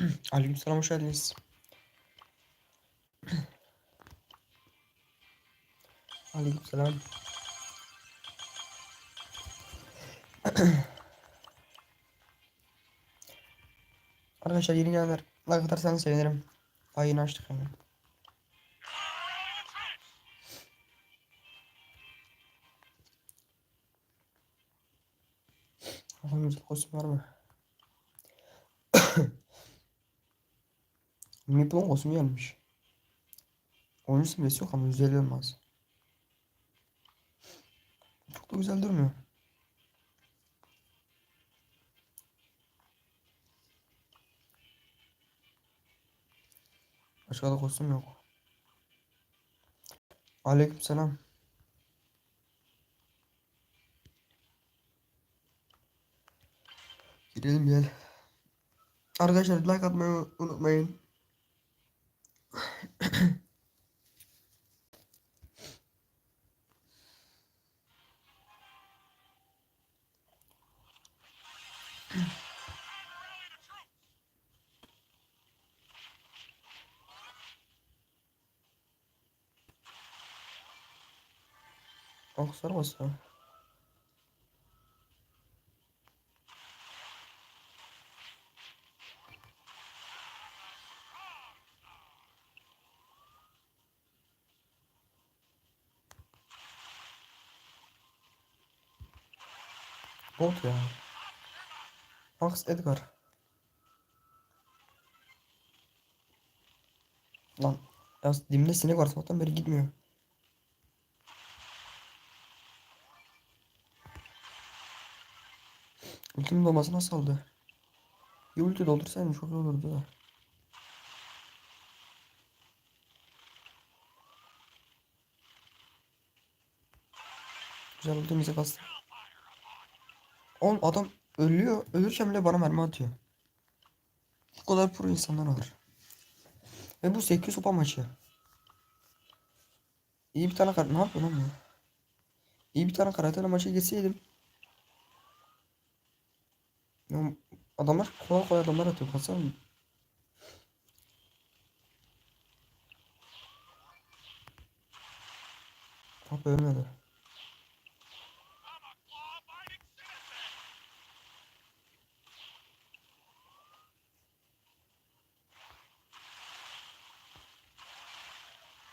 Aleykümselam hoş geldiniz. Aleykümselam. Arkadaşlar yeni gelenler like atarsanız sevinirim. Daha yeni açtık yani. Allah'ım kostüm var mı? Meeple'ın kostümü gelmiş. Oyuncu simgesi yok ama 150 olmaz. Çok da güzel durmuyor. Başka da kostüm yok. Aleykümselam. Girelim gel. Arkadaşlar like atmayı unutmayın. Ah sarmasa. Bot ya. Max Edgar. Lan. Ya dimde sinek var sabahtan beri gitmiyor. Ultimin dolması nasıl oldu? Bir ulti doldursaydım çok iyi olurdu da. Güzel ultimize kastım. Oğlum adam ölüyor. Ölürken bile bana mermi atıyor. Bu kadar pro insanlar var. Ve bu 8 sopa maçı. İyi bir tane kar... Ne yapıyor lan bu? İyi bir tane karakterle maça geçseydim. Ya adamlar kolay kolay adamlar atıyor. Baksana. Hop ölmedi.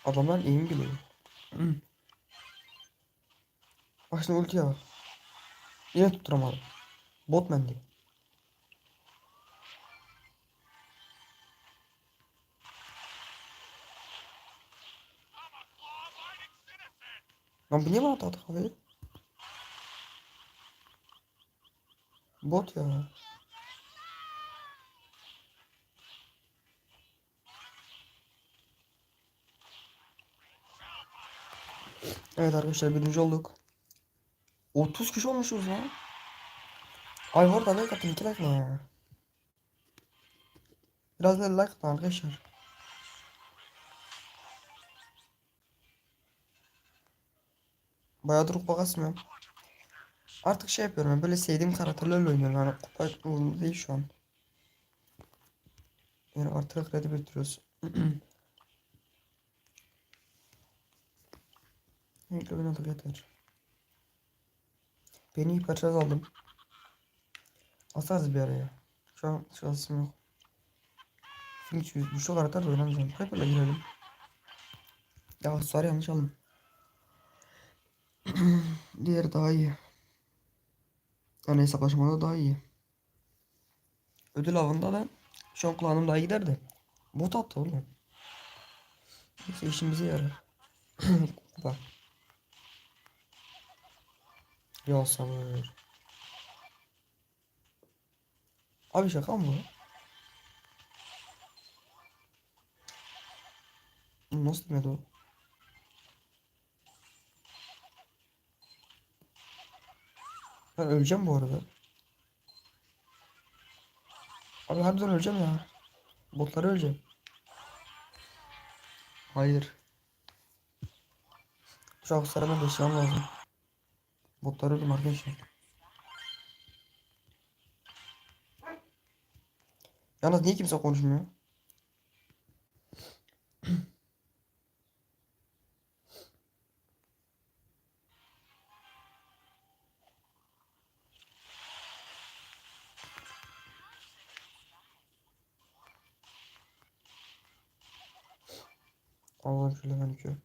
Adamlar biliyor? Hı. Bak şimdi ultiye bak. Yine tutturamadım. Botman diye. Lan bu niye bana attı kafayı? Bot. Evet arkadaşlar birinci olduk. 30 kişi olmuşuz lan. Ay orada like atın 2 like ne ya? Biraz da like atın arkadaşlar. Bayağıdır kupa kasmıyorum. Artık şey yapıyorum yani böyle sevdiğim karakterlerle oynuyorum yani kupa umurumda değil şu an. Yani artık kredi bitiriyoruz. Neyse oynadık yeter. Beni hiperçaz aldım. Asarız bir araya. Şu an şansım yok. Hiç güçlü karakter de oynamayacağım. Öyle girelim. Ya sarı yanlış aldım. Diğeri daha iyi. Yani hesaplaşmada daha iyi. Ödül avında da şu an kulağım daha iyi gider de. Bot attı oğlum. Neyse işimize yarar. Bak. Ya sabır. Abi şaka mı bu? Nasıl demedi o? Ben öleceğim bu arada. Abi harbiden öleceğim ya. Botları öleceğim. Hayır. Şu an sarıma geçmem lazım. Botları öldüm arkadaşlar. Yalnız niye kimse konuşmuyor? Allah'ım şöyle ben.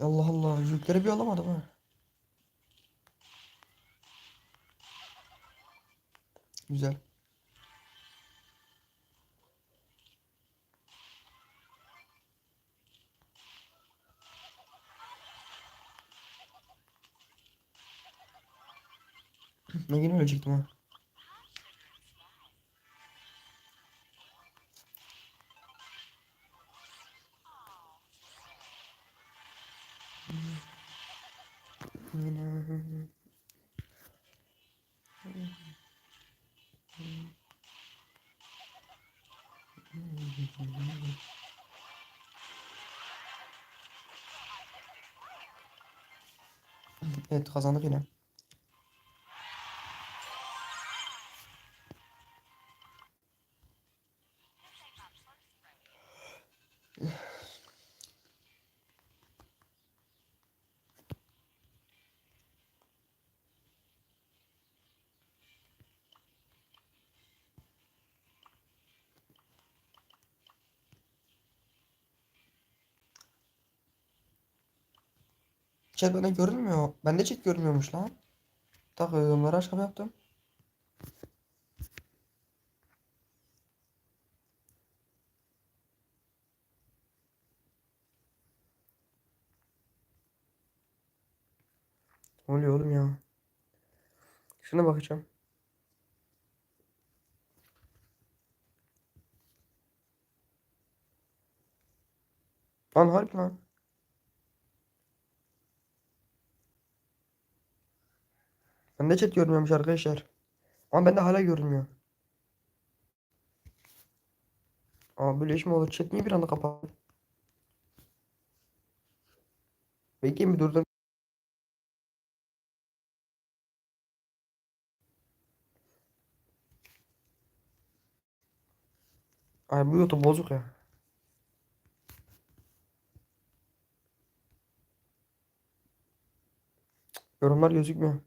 Allah Allah yükleri bir alamadım ha. Güzel. Ben yine ölecektim ha. Evet kazandık yine. Chat bana görünmüyor. Bende chat görünmüyormuş lan. Takımları aşağı yaptım. Ne oluyor oğlum ya? Şuna bakacağım. Lan harbi lan. Bende chat görünmüyormuş arkadaşlar. Ama bende hala görünmüyor. Aa böyle iş mi olur? Chat niye bir anda kapandı? Bekleyin bir durdum. Ay bu YouTube bozuk ya. Yorumlar gözükmüyor.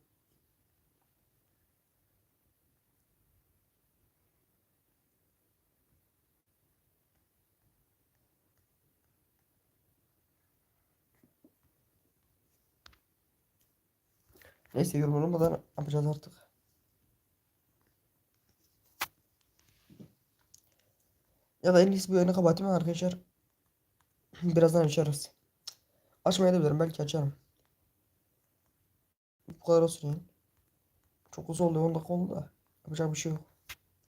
Neyse yorum olmadan yapacağız artık. Ya da en iyisi bir oyunu kapatayım arkadaşlar. Birazdan açarız. Açmayabilirim belki açarım. Bu kadar olsun yani. Çok uzun oldu 10 dakika oldu da. Yapacak bir şey yok.